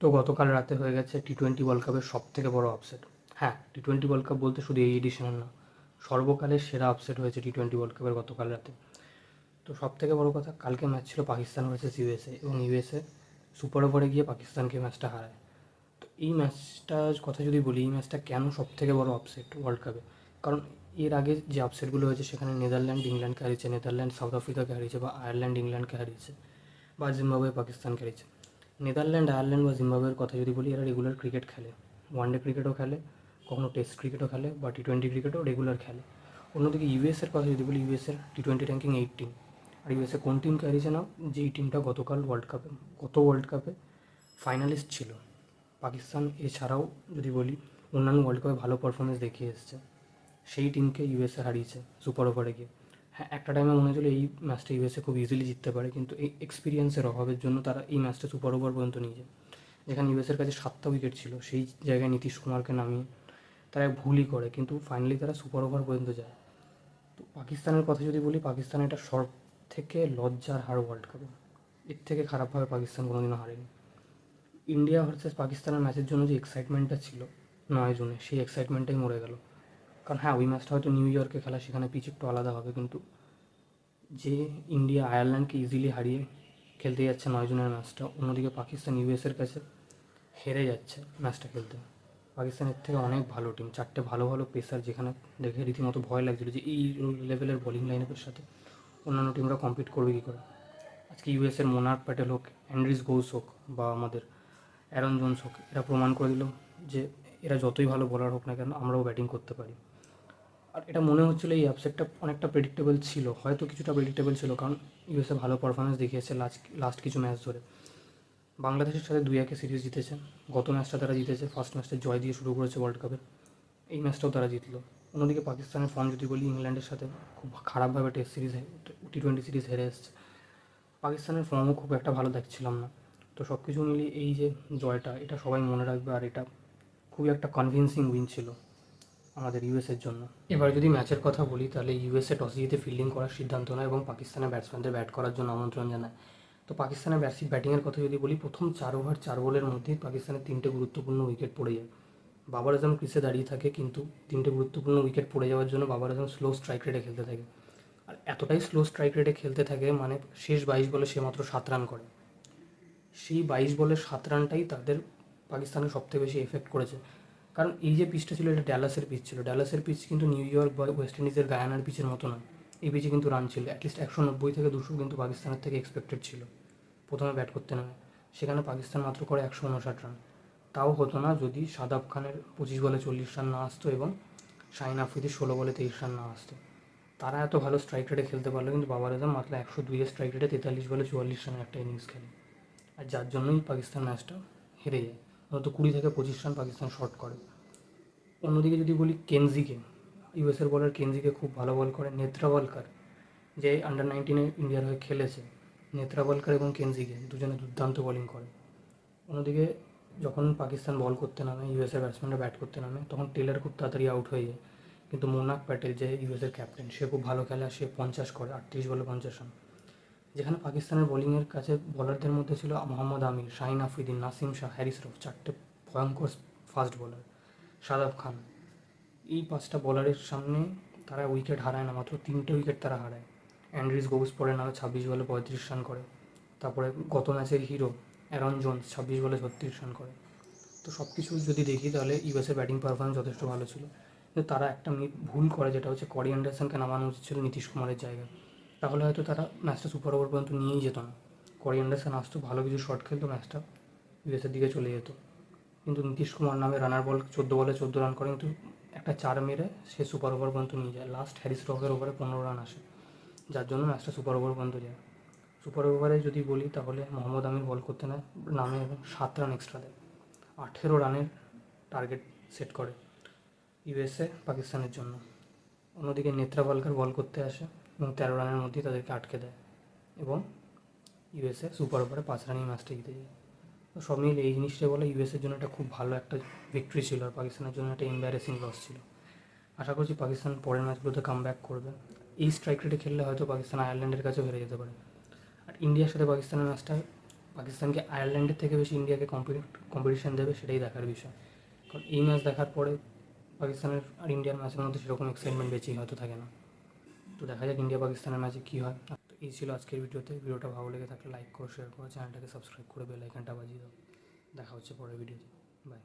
তো গতকাল রাতে হয়ে গেছে টি টোয়েন্টি ওয়ার্ল্ড কাপের সব থেকে বড় আপসেট হ্যাঁ টি টোয়েন্টি ওয়ার্ল্ড কাপ বলতে শুধু এই এডিশনের না, সর্বকালের সেরা আপসেট হয়েছে টি টোয়েন্টি ওয়ার্ল্ড কাপের গতকাল রাতে। তো সব থেকে বড় কথা, কালকে ম্যাচ ছিল পাকিস্তান ভার্সেস ইউএসএ এবং ইউএসএ সুপার ওভারে গিয়ে পাকিস্তানকে ম্যাচটা হারায়। তো এই ম্যাচটার কথা যদি বলি, এই ম্যাচটা কেন সব থেকে বড় আপসেট ওয়ার্ল্ড কাপে কারণ এর আগে যে আপসেটগুলো হয়েছে, সেখানে নেদারল্যান্ড ইংল্যান্ডকে হারিয়েছে, নেদারল্যান্ড, সাউথ আফ্রিকাকে হারিয়েছে বা আয়ারল্যান্ড ইংল্যান্ডকে হারিয়েছে বা জিম্বাবুয়ে পাকিস্তানকে হারিয়েছে। নেদারল্যান্ড, আয়ারল্যান্ড বা জিম্বাবুয়ের কথা যদি বলি, এরা রেগুলার ক্রিকেট খেলে। ওয়ানডে ক্রিকেটও খেলে, কখনো টেস্ট ক্রিকেটও খেলে বা টি টোয়েন্টি ক্রিকেটও রেগুলার খেলে। অন্যদিকে ইউএসের কথা যদি বলি ইউএসের টি টোয়েন্টি র্যাঙ্কিং এইটিন আর ইউএসএ কোন টিমকে হারিয়েছে না যেই টিমটা গতকাল ওয়ার্ল্ড কাপে গত ওয়ার্ল্ড কাপে ফাইনালিস্ট ছিল। পাকিস্তান এছাড়াও যদি বলি, অন্যান্য ওয়ার্ল্ড কাপে ভালো পারফরমেন্স দেখিয়ে এসছে। সেই টিমকে ইউএসএ হারিয়েছে সুপার ওভারে গিয়ে। হ্যাঁ একটা টাইমে মনে হচ্ছিল এই ম্যাচটা ইউএসএ খুব ইজিলি জিততে পারে, কিন্তু এই এক্সপিরিয়েন্সের অভাবের জন্য তারা এই ম্যাচটা সুপার ওভার পর্যন্ত নিয়ে যায়। যেখানে ইউএসের কাছে সাতটা উইকেট ছিল, সেই জায়গায় নীতিশ কুমারকে নামিয়ে তারা ভুলই করে, কিন্তু ফাইনালি তারা সুপার ওভার পর্যন্ত যায়। তো পাকিস্তানের কথা যদি বলি, পাকিস্তান এটা সব থেকে লজ্জার হার ওয়ার্ল্ড কাপে এর থেকে খারাপভাবে পাকিস্তান কোনোদিনও হারেনি। ইন্ডিয়া ভার্সেস পাকিস্তানের ম্যাচের জন্য যে এক্সাইটমেন্টটা ছিল নয় জুনে, সেই এক্সাইটমেন্টটাই মরে গেল। কারণ হ্যাঁ ওই ম্যাচটা হয়তো নিউ ইয়র্কে খেলা, সেখানে পিচ একটু আলাদা হবে, কিন্তু যে ইন্ডিয়া আয়ারল্যান্ডকে ইজিলি হারিয়ে খেলতে যাচ্ছে নয় জনের ম্যাচটা অন্যদিকে পাকিস্তান ইউএসের কাছে হেরে যাচ্ছে ম্যাচটা খেলতে। পাকিস্তানের থেকে অনেক ভালো টিম চারটে ভালো ভালো পেসার যেখানে দেখে রীতিমতো ভয় লাগছিল যে এই লেভেলের বোলিং লাইনের সাথে অন্যান্য টিমরা কম্পিট করবে কী করে। আজকে ইউএসের মোনার প্যাটেল হোক অ্যান্ড্রিস গোস হোক বা আমাদের অ্যারন জোন্স হোক, এরা প্রমাণ করে দিল যে এরা যতই ভালো বোলার হোক না কেন, আমরাও ব্যাটিং করতে পারি। আর এটা মনে হচ্ছিল এই আপসেটটা অনেকটা প্রেডিক্টেবল ছিল, হয়তো কিছুটা প্রেডিক্টেবল ছিল, কারণ ইউএসএ ভালো পারফরমেন্স দেখিয়েছে লাস্ট লাস্ট কিছু ম্যাচ ধরে। বাংলাদেশের সাথে দুই একে সিরিজ জিতেছে, গত ম্যাচটা তারা জিতেছে ফার্স্ট ম্যাচটা জয় দিয়ে শুরু করেছে ওয়ার্ল্ড কাপের এই ম্যাচটাও তারা জিতলো। অন্যদিকে পাকিস্তানের ফর্ম যদি বলি, ইংল্যান্ডের সাথে খুব খারাপভাবে test series T twenty series হেরে এসছে। পাকিস্তানের ফর্মও খুব একটা ভালো দেখছিলাম না। তো সব কিছু মিলিয়ে এই যে জয়টা, এটা সবাই মনে রাখবে, আর এটা খুবই একটা কনভিন্সিং উইন ছিল। আমাদের ইউএসের জন্য। এবার যদি ম্যাচের কথা বলি, তাহলে ইউএসএ টসে জিতে ফিল্ডিং করার সিদ্ধান্ত নেয় এবং পাকিস্তানের ব্যাটসম্যানদের ব্যাট করার জন্য আমন্ত্রণ জানায়। তো পাকিস্তানের ব্যাটসি ব্যাটিংয়ের কথা যদি বলি, প্রথম চার ওভার চার বলের মধ্যেই পাকিস্তানের তিনটে গুরুত্বপূর্ণ উইকেট পড়ে যায়। বাবার আজম ক্রিসে দাঁড়িয়ে থাকে, কিন্তু তিনটে গুরুত্বপূর্ণ উইকেট পড়ে যাওয়ার জন্য বাবার আজম স্লো স্ট্রাইক রেটে খেলতে থাকে। আর এতটাই স্লো স্ট্রাইক রেটে খেলতে থাকে মানে শেষ বাইশ বলে সে মাত্র সাত রান করে। সেই বাইশ বলের সাত রানটাই তাদের পাকিস্তানের সবথেকে বেশি এফেক্ট করেছে। কারণ এই যে পিচটা ছিল, এটা ড্যালাসের পিচ ছিল। ড্যালাসের পিচ কিন্তু নিউ ইয়র্ক বা ওয়েস্ট ইন্ডিজের গায়ানার পিচের মতো নয়। এই পিচে কিন্তু রান ছিল। অ্যাটলিস্ট একশো নব্বই থেকে দুশো কিন্তু পাকিস্তানের থেকে এক্সপেক্টেড ছিল। প্রথমে ব্যাট করতে নামে। সেখানে পাকিস্তান মাত্র করে একশো উনষাট রান তাও হতো না যদি সাদাব খানের পঁচিশ বলে চল্লিশ রান না আসতো এবং শাহিন আফ্রিদির ষোলো বলে তেইশ রান না আসতো। তারা এত ভালো স্ট্রাইক রেটে খেলতে পারল, কিন্তু বাবার আজম মাত্র একশো দুইয়ের স্ট্রাইক রেটে তেতাল্লিশ বলে চুয়াল্লিশ রানের একটা ইনিংস খেলে। আর যার জন্যই পাকিস্তান ম্যাচটা হেরে যায়। অন্তত কুড়ি থেকে পঁচিশ রান পাকিস্তান শর্ট করে। অন্যদিকে যদি বলি কেনজিকে, ইউএসের বলার কেনজিকে খুব ভালো বল করে নেত্রাওয়ালকার যে আন্ডার নাইনটিনে ইন্ডিয়ার হয়ে খেলেছে নেত্রাওয়ালকার এবং কেনজিকে দুজনে দুর্দান্ত বোলিং করে। অন্যদিকে যখন পাকিস্তান বল করতে নামে, ইউএসএ ব্যাটসম্যানরা ব্যাট করতে নামে, তখন টেলার খুব তাড়াতাড়ি আউট হয়ে যায়। কিন্তু মোনাক প্যাটেল যে ইউএসের ক্যাপ্টেন সে খুব ভালো খেলে সে পঞ্চাশ করে, আটত্রিশ বলে পঞ্চাশ রান। যেখানে পাকিস্তানের বোলিংয়ের কাছে বলারদের মধ্যে ছিল মোহাম্মদ আমির, শাহিন আফ্রিদিন নাসিম শাহ, হ্যারিস রফ, চারটে ভয়ঙ্কর ফাস্ট বোলার সাদাব খান। এই পাঁচটা বলারের সামনে তারা উইকেট হারায় না, মাত্র তিনটে উইকেট তারা হারায়। অ্যান্ড্রিস গোবস পরে নামে ছাব্বিশ বলে পঁয়ত্রিশ রান করে। তারপরে গত ম্যাচের হিরো অ্যারন জোন্স ছাব্বিশ বলে ছত্রিশ রান করে। তো সব কিছু যদি দেখি তাহলে ইউএসের ব্যাটিং পারফরমেন্স যথেষ্ট ভালো ছিল। কিন্তু তারা একটা ভুল করে, যেটা হচ্ছে করি অ্যান্ডারসনকে নামানো উচিত ছিল নীতিশ কুমারের জায়গায়। তাহলে হয়তো তারা ম্যাচটা সুপার ওভার পর্যন্ত নিয়েই যেত না। করি অ্যান্ডারসন আসতো ভালো কিছু শট খেলতো ম্যাচটা ইউএসের দিকে চলে যেত। কিন্তু নীতিশ কুমার নামে রানার বল চোদ্দ বলে চোদ্দ রান করে, কিন্তু একটা চার মেরে সে সুপার ওভার পর্যন্ত নিয়ে যায়। লাস্ট হ্যারিস রফের ওভারে পনেরো রান আসে। যার জন্য ম্যাচটা সুপার ওভার পর্যন্ত যায়। সুপার ওভারে যদি বলি তাহলে মোহাম্মদ আমির বল করতে নেয় নামে এবং সাত রান এক্সট্রা দেয়। আঠেরো রানের টার্গেট সেট করে ইউএসএ পাকিস্তানের জন্য। অন্যদিকে নেত্রাপালকার বল করতে আসে এবং তেরো রানের মধ্যেই তাদেরকে আটকে দেয়। এবং ইউএসএ সুপার ওভারে পাঁচ রানই ম্যাচটা জিতে যায়। তো সব মিলে এই জিনিসটা বলে ইউএসের জন্য একটা খুব ভালো একটা ভিক্টরি ছিল আর পাকিস্তানের জন্য একটা এম্বারেসিং লস ছিল। আশা করছি পাকিস্তান পরের ম্যাচগুলোতে কাম ব্যাক করবে। এই স্ট্রাইক রেটে খেললে হয়তো পাকিস্তান আয়ারল্যান্ডের কাছেও হেরে যেতে পারে। আর ইন্ডিয়ার সাথে পাকিস্তানের ম্যাচটা পাকিস্তানকে আয়ারল্যান্ডের থেকে বেশি ইন্ডিয়াকে কম্পিটিশন দেবে সেটাই দেখার বিষয়। কারণ এই ম্যাচ দেখার পরে পাকিস্তানের আর ইন্ডিয়ার ম্যাচের মধ্যে সেরকম এক্সাইটমেন্ট বেশি হয়তো থাকে না। তো দেখা যাক ইন্ডিয়া পাকিস্তানের ম্যাচে কী হয়। এই ছিল আজকের ভিডিওতে। ভিডিওটা ভালো লেগে থাকলে লাইক করো শেয়ার করো চ্যানেলটাকে সাবস্ক্রাইব করে বেল আইকনটা বাজিয়ে দাও। দেখা হচ্ছে পরের ভিডিওতে বাই